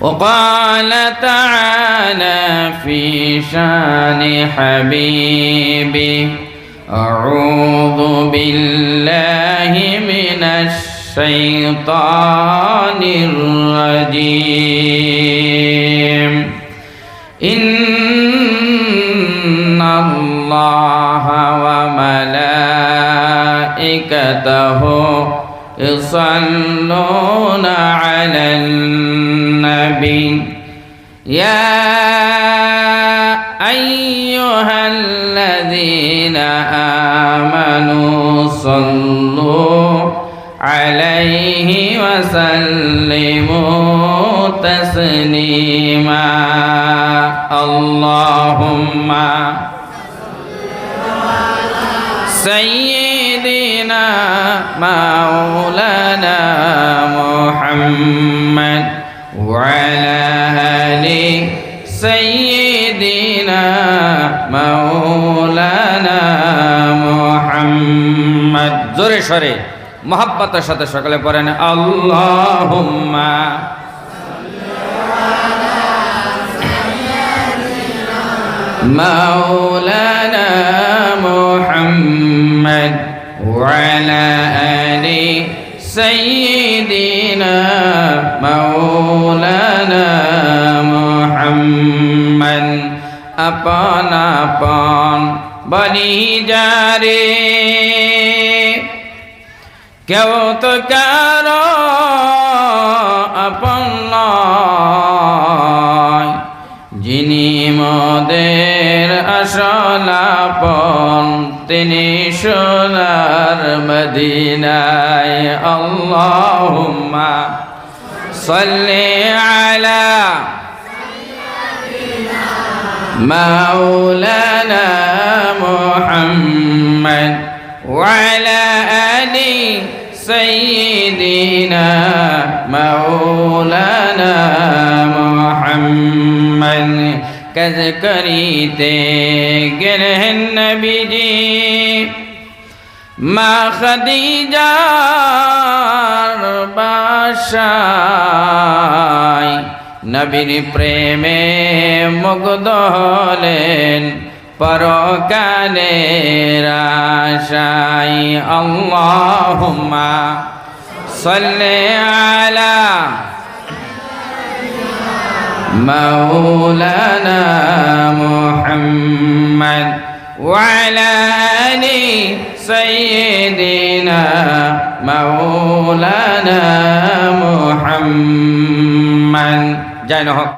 وقال تعالى في شان حبيبي أعوذ بالله من الشيطان الرجيم. إن الله وملائكته يصلون على النبي يا أيها الذين آمنوا صلوا عليه وسلموا تسليما. اللهم سيدنا مولانا محمد سيدنا مولانا محمد জোরে সরে মহাব্বতের সাথে সকালে পড়েন আল্লাহুম্মা مولانا محمد وعلى آل سيدنا مولانا محمد আপন আপন বলি যারে। কেউ তো কারও আপন যিনি মদের আসলাপন তিনি সোনার মদিনায়। আল্লাহুম্মা সাল্লি আলা مولانا محمد وعلى آل سيدنا مولانا محمد. كذكريتي گرہ النبي جي ما خديجة بادشاہ নবীর প্রেমে মুগ্ধ হলেন পরকালে রাশাই আল্লাহুম্মা সাল্লি আলা مولانا محمد وعلى آل سيدنا مولانا محمد যায় নহক